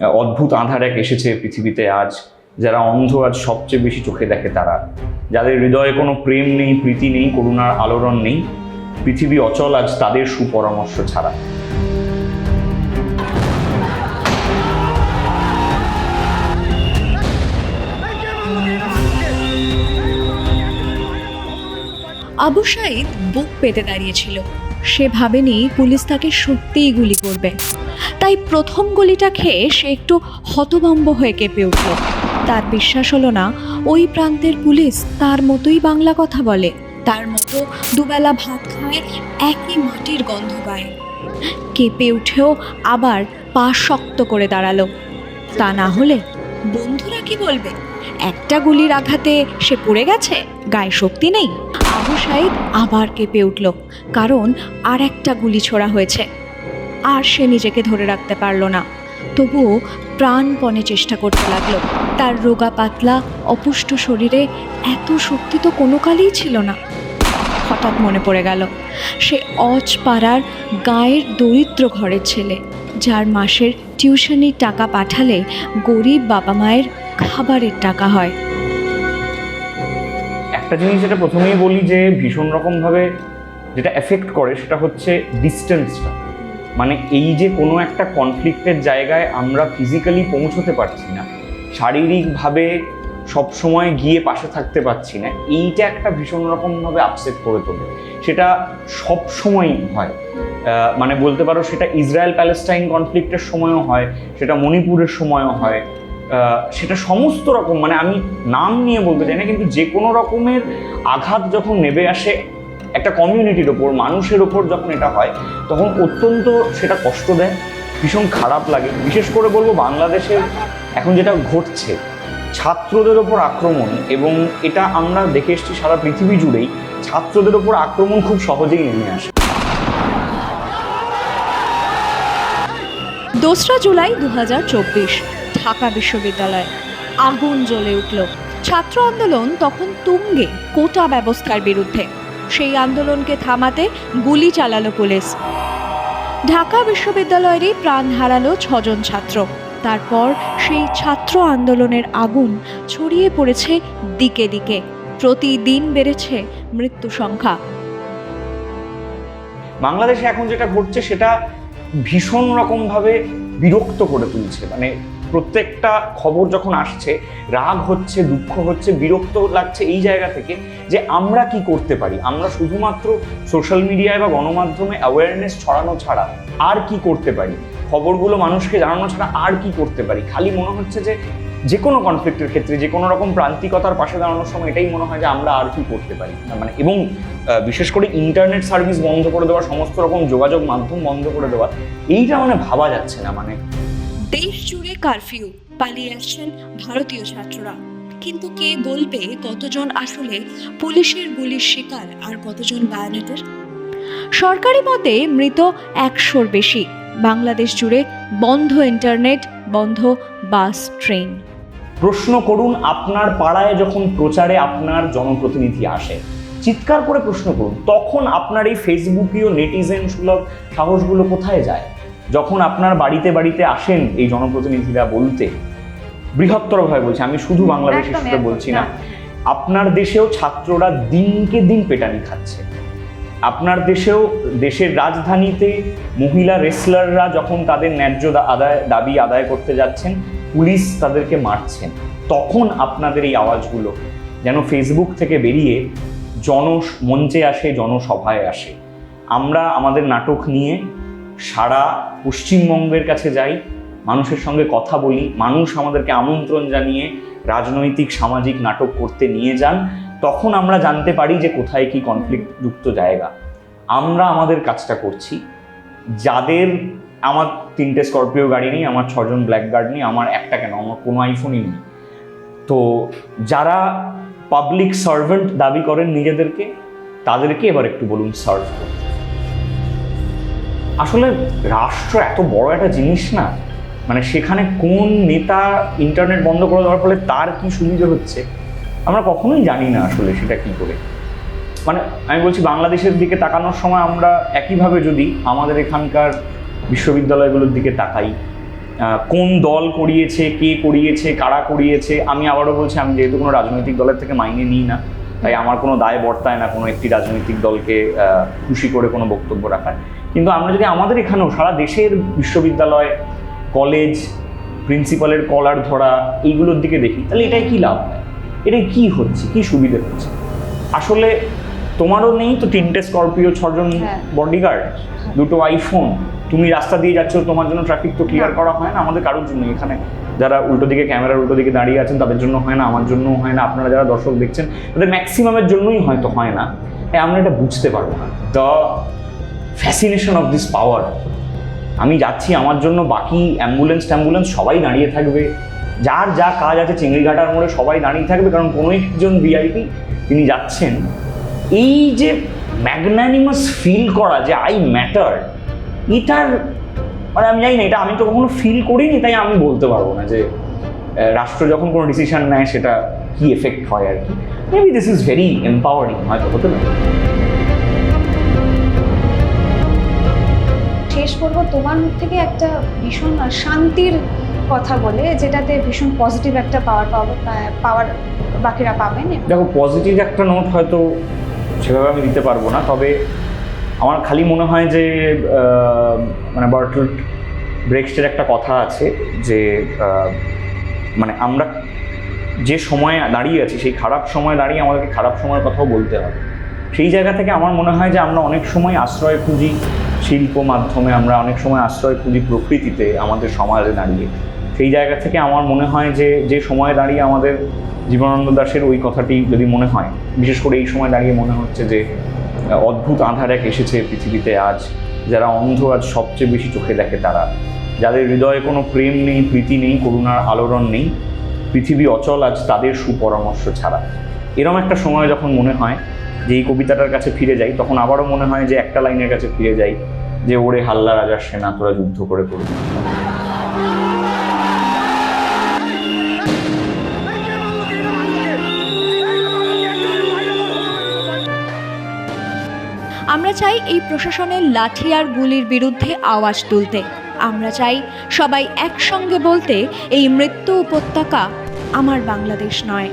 অদ্ভুত আধার এক এসেছে পৃথিবীতে আজ, যারা অন্ধ আজ সবচেয়ে বেশি চোখে দেখে তারা। যাদের হৃদয়ে কোনো প্রেম নেই, প্রীতি নেই, করুণার আলোড়ন নেই, পৃথিবী অচল আজ তাদের সুপরামর্শ ছাড়া। আবু সাইদ বুক পেতে দাঁড়িয়েছিল। সে ভাবেনি পুলিশ তাকে সত্যিই গুলি করবে। তাই প্রথম গুলিটা খেয়ে সে একটু হতভম্ব হয়ে কেঁপে উঠল। তার বিশ্বাস হলো না, ওই প্রান্তের পুলিশ তার মতোই বাংলা কথা বলে। তার মতো দুবেলা ভাত খায়, একই মাটির গন্ধ গায়ে কেঁপে উঠেও আবার পা শক্ত করে দাঁড়াল। তা না হলে বন্ধুরা কি বলবে? একটা গুলির আঘাতে সে পড়ে গেছে? গায়ে শক্তি নেই? আবু সাইদ আবার কেঁপে উঠল, কারণ আর একটা গুলি ছোড়া হয়েছে। আর সে নিজেকে ধরে রাখতে পারল না। তবুও প্রাণপণে চেষ্টা করতে লাগল। তার রোগা পাতলা, অপুষ্ট শরীরে এত শক্তি তো কোনো কালেই ছিল না। হঠাৎ মনে পড়ে গেল, সে অজ পাড়ার গায়ের দরিদ্র ঘরের ছেলে, যার মাসের টিউশনির টাকা পাঠালে গরিব বাবা মায়ের খাবারের টাকা হয়। একটা জিনিস যেটা প্রথমেই বলি যে ভীষণ রকমভাবে যেটা এফেক্ট করে সেটা হচ্ছে ডিস্টেন্সটা মানে এই যে কোনো একটা কনফ্লিক্টের জায়গায় আমরা ফিজিক্যালি পৌঁছতে পারছি না, শারীরিকভাবে সবসময় গিয়ে পাশে থাকতে পারছি না, এইটা একটা ভীষণ রকমভাবে আপসেট করে তোলে। সেটা সব সময়ই হয় মানে বলতে পারো সেটা ইসরায়েল প্যালেস্টাইন কনফ্লিক্টের সময়ও হয়, সেটা মণিপুরের সময়ও হয় সেটা সমস্ত রকম মানে আমি নাম নিয়ে বলতে চাই না, কিন্তু যে কোনো রকমের আঘাত যখন নেবে আসে একটা কমিউনিটির ওপর, মানুষের ওপর যখন এটা হয়, তখন অত্যন্ত সেটা কষ্ট দেয়, ভীষণ খারাপ লাগে। বিশেষ করে বলব বাংলাদেশের এখন যেটা ঘটছে, ছাত্রদের ওপর আক্রমণ এবং এটা আমরা দেখে এসেছি সারা পৃথিবী জুড়েই, ছাত্রদের ওপর আক্রমণ খুব সহজেই নেমে আসে। দোসরা জুলাই দু হাজার চব্বিশ, ঢাকা বিশ্ববিদ্যালয়। আগুন জ্বলে উঠল। ছাত্র আন্দোলন তখন তুঙ্গে কোটা ব্যবস্থার বিরুদ্ধে। সেই আন্দোলনকে থামাতে গুলি চালালো পুলিশ। ঢাকা বিশ্ববিদ্যালয়েরই প্রাণ হারালো ছজন ছাত্র। তারপর সেই ছাত্র আন্দোলনের আগুন ছড়িয়ে পড়েছে দিকে দিকে। প্রতিদিন বেড়েছে মৃত্যু সংখ্যা। বাংলাদেশে এখন যেটা ঘটছে সেটা ভীষণ রকমভাবে বিরক্ত করে তুলছে। মানে প্রত্যেকটা খবর যখন আসছে, রাগ হচ্ছে, দুঃখ হচ্ছে, বিরক্ত লাগছে এই জায়গা থেকে যে আমরা কি করতে পারি? আমরা শুধুমাত্র সোশ্যাল মিডিয়ায় বা গণমাধ্যমে অ্যাওয়ারনেস ছড়ানো ছাড়া আর কি করতে পারি? খবরগুলো মানুষকে জানানো ছাড়া আর কি করতে পারি? খালি মনে হচ্ছে যে যে কোনো কনফ্লিক্টের ক্ষেত্রে যে কোনো রকম প্রান্তিকতার পাশে দাঁড়ানোর সময় এটাই মনে হয় যে আমরা আর কি করতে পারি। মানে এবং বিশেষ করে ইন্টারনেট সার্ভিস বন্ধ করে দেওয়া, সমস্ত রকম যোগাযোগ মাধ্যম বন্ধ করে দেওয়া, এইটা মানে ভাবা যাচ্ছে না। মানে দেশ জুড়ে কারফিউ পালিয়ে আসছেন ভারতীয় ছাত্ররা। কিন্তু কে বলবে কতজন আসলে পুলিশের গুলির শিকার আর কতজন বায়োনেটের? সরকারি মতে মৃত একশোর বেশি। বাংলাদেশ জুড়ে বন্ধ ইন্টারনেট বন্ধ বাস ট্রেন প্রশ্ন করুন আপনার পাড়ায় যখন প্রচারে আপনার জনপ্রতিনিধি আসে। চিৎকার করে প্রশ্ন করুন, তখন আপনার এই ফেসবুকীয় নেটিজেন সুলভ সাহসগুলো কোথায় যায়? যখন আপনার বাড়িতে বাড়িতে আসেন এই জনপ্রতিনিধিরা বলতে বৃহত্তরভাবে বলছি আমি শুধু বাংলাদেশের একদম, বলছি না না। আপনার দেশেও ছাত্ররা দিনকে দিন পেটানি খাচ্ছে। আপনার দেশেও দেশের রাজধানীতে মহিলা রেসলাররা যখন তাদের ন্যায্য আদায় দাবি আদায় করতে যাচ্ছেন পুলিশ তাদেরকে মারছেন। তখন আপনাদের এই আওয়াজগুলো যেন ফেসবুক থেকে বেরিয়ে জন মঞ্চে আসে জনসভায় আসে। আমরা আমাদের নাটক নিয়ে সারা পশ্চিমবঙ্গের কাছে যাই, মানুষের সঙ্গে কথা বলি, মানুষ আমাদেরকে আমন্ত্রণ জানিয়ে রাজনৈতিক, সামাজিক নাটক করতে নিয়ে যান, তখন আমরা জানতে পারি যে কোথায় কি কনফ্লিক্ট যুক্ত জায়গা। আমরা আমাদের কাজটা করছি। যাদের আমার তিনটে স্করপিও গাড়ি নেই, আমার ছজন ব্ল্যাক গার্ড নেই, আমার একটা কেন? আমার কোনো আইফোনই নেই। তো যারা পাবলিক সার্ভেন্ট দাবি করেন নিজেদেরকে, তাদেরকে এবার একটু বলুন সার্ভ করতে। আসলে রাষ্ট্র এত বড় একটা জিনিস না? মানে সেখানে কোন নেতা ইন্টারনেট বন্ধ করে দেওয়ার ফলে তার কি সুবিধা হচ্ছে? আমরা কখনোই জানি না আসলে সেটা কি করে। মানে আমি বলছি বাংলাদেশের দিকে তাকানোর সময় আমরা একইভাবে যদি আমাদের এখানকার বিশ্ববিদ্যালয়গুলোর দিকে তাকাই কোন দল করিয়েছে, কে করিয়েছে, কারা করিয়েছে, আমি আবারও বলছি আমি যেহেতু কোনো রাজনৈতিক দলের থেকে মাইনে নিই না তাই আমার কোনো দায় বর্তায় না কোনো একটি রাজনৈতিক দলকে খুশি করে কোনো বক্তব্য রাখার কিন্তু আমরা যদি আমাদের এখানেও সারা দেশের বিশ্ববিদ্যালয় কলেজ প্রিন্সিপালের কলার ধরা এইগুলোর দিকে দেখি তাহলে এটাই কি লাভ হয়? এটাই কি হচ্ছে? কি সুবিধে হচ্ছে? আসলে তোমারও নেই তো তিনটে স্করপিও ছজন হ্যাঁ। বডিগার্ড দুটো আইফোন তুমি রাস্তা দিয়ে যাচ্ছ তোমার জন্য ট্রাফিক তো ক্লিয়ার করা হয় না আমাদের কারোর জন্য এখানে যারা উল্টো দিকে ক্যামেরার উল্টো দিকে দাঁড়িয়ে আছেন, তাদের জন্য হয় না, আমার জন্য হয় না, আপনারা যারা দর্শক দেখছেন, তাদের ম্যাক্সিমামের জন্যই হয়তো হয় না। আমরা এটা বুঝতে পারব না। The fascination of this power আমি যাচ্ছি আমার জন্য, বাকি অ্যাম্বুলেন্স ট্যাম্বুলেন্স সবাই দাঁড়িয়ে থাকবে। যার যা কাজ আছে চিংড়িঘাটার মোড়ে সবাই দাঁড়িয়ে থাকবে, কারণ কোনো একজন ভিআইপি তিনি যাচ্ছেন। এই যে ম্যাগনানিমাস ফিল করা যে আই ম্যাটার এটার মানে আমি জানি না এটা আমি তো কখনো ফিল করিনি তাই আমি বলতে পারব না যে রাষ্ট্র যখন কোনো ডিসিশন নেয় সেটা কি এফেক্ট হয় আর কি। Maybe this is very empowering হয়তো হতে পারে। শেষ করব তোমার মুখ থেকে একটা ভীষণ শান্তির কথা বলে যেটাতে ভীষণ পজিটিভ একটা পাওয়ার পাওয়ার পাওয়ার বাকিরা পাবেন। দেখো পজিটিভ একটা নোট হয়তো সেভাবে আমি দিতে পারব না তবে আমার খালি মনে হয় যে মানে বার্টলট ব্রেক্সটের একটা কথা আছে যে মানে আমরা যে সময়ে দাঁড়িয়ে আছি, সেই খারাপ সময় দাঁড়িয়ে আমাদেরকে খারাপ সময়ের কথাও বলতে হবে। সেই জায়গা থেকে আমার মনে হয় যে আমরা অনেক সময় আশ্রয় খুঁজি শিল্প মাধ্যমে, আমরা অনেক সময় আশ্রয় খুঁজি প্রকৃতিতে, আমাদের সমাজে দাঁড়িয়ে। সেই জায়গা থেকে আমার মনে হয় যে যে সময়ে দাঁড়িয়ে আমাদের জীবনানন্দ দাশের ওই কথাটি যদি মনে হয়, বিশেষ করে এই সময় দাঁড়িয়ে মনে হচ্ছে যে অদ্ভুত আধার এক এসেছে পৃথিবীতে আজ, যারা অন্ধ আজ সবচেয়ে বেশি চোখে দেখে তারা। যাদের হৃদয়ে কোনো প্রেম নেই, প্রীতি নেই, করুণার আলোড়ন নেই, পৃথিবী অচল আজ তাদের সুপরামর্শ ছাড়া। এরম একটা সময় যখন মনে হয় যে এই কবিতাটার কাছে ফিরে যাই, তখন আবারও মনে হয় যে একটা লাইনের কাছে ফিরে যাই, যে ওরে হাল্লা রাজার সেনা, তোরা যুদ্ধ করে করবি। চাই এই প্রশাসনের লাঠি আর গুলির বিরুদ্ধে আওয়াজ তুলতে। আমরা চাই সবাই একসঙ্গে বলতে এই মৃত্যু উপত্যকা আমার বাংলাদেশ নয়।